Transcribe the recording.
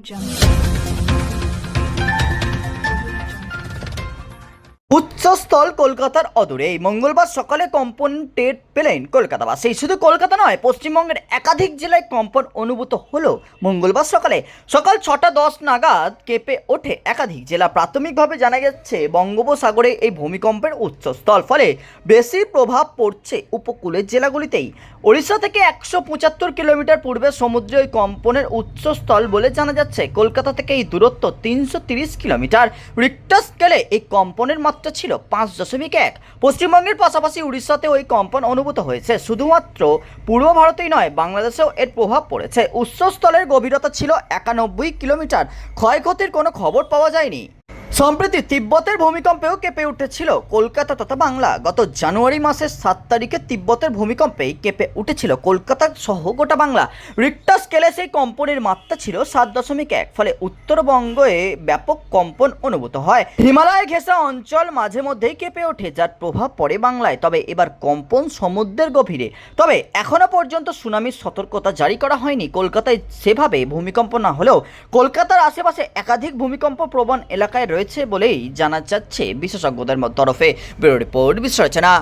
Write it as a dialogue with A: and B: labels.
A: jump. উচ্চস্থল কলকাতার অদূরে। এই মঙ্গলবার সকালে কম্পন টের পেলেন কলকাতাবাসী শুধু কলকাতা নয়, পশ্চিমবঙ্গের একাধিক জেলায় কম্পন অনুভূত হলো মঙ্গলবার সকালে। সকাল ছটা দশ নাগাদ কেঁপে ওঠে একাধিক জেলা। প্রাথমিকভাবে জানা যাচ্ছে বঙ্গোপসাগরে এই ভূমিকম্পের উচ্চস্থল। ফলে বেশি প্রভাব পড়ছে উপকূলের জেলাগুলিতেই। ওড়িশা থেকে একশো পঁচাত্তর কিলোমিটার পূর্বে সমুদ্রে ওই কম্পনের উচ্চস্থল বলে জানা যাচ্ছে। কলকাতা থেকে এই দূরত্ব তিনশো তিরিশ কিলোমিটার। রিক্টার স্কেলে এই কম্পনের মাত্রা ছিল পাঁচ দশমিক এক। পশ্চিমবঙ্গের পাশাপাশি উড়িষ্যাতে ওই কম্পন অনুভূত হয়েছে। শুধুমাত্র পূর্ব ভারতেই নয়, বাংলাদেশেও এর প্রভাব পড়েছে। উচ্চস্থলের গভীরতা ছিল একানব্বই কিলোমিটার। ক্ষয়ক্ষতির কোনো খবর পাওয়া যায়নি। সম্প্রতি তিব্বতের ভূমিকম্পেও কেঁপে উঠেছিল কলকাতা তথা বাংলা। গত জানুয়ারি মাসের সাত তারিখে তিব্বতের ভূমিকম্পেই কেঁপে উঠেছিল কলকাতা সহ গোটা বাংলা। রিক্টার স্কেলে সেই কম্পনের মাত্রা ছিল সাত দশমিক এক, ফলে উত্তরবঙ্গে ব্যাপক কম্পন অনুভূত হয়। হিমালয় ঘেঁষা অঞ্চল মাঝে মধ্যেই কেঁপে ওঠে, যার প্রভাব পড়ে বাংলায়। তবে এবার কম্পন সমুদ্রের গভীরে। তবে এখনও পর্যন্ত সুনামির সতর্কতা জারি করা হয়নি। কলকাতায় সেভাবে ভূমিকম্প না হলেও কলকাতার আশেপাশে একাধিক ভূমিকম্প প্রবণ এলাকায় রয়েছে বলেই জানা যাচ্ছে বিশেষজ্ঞদের তরফে। Bureau report বিশ্লেষণা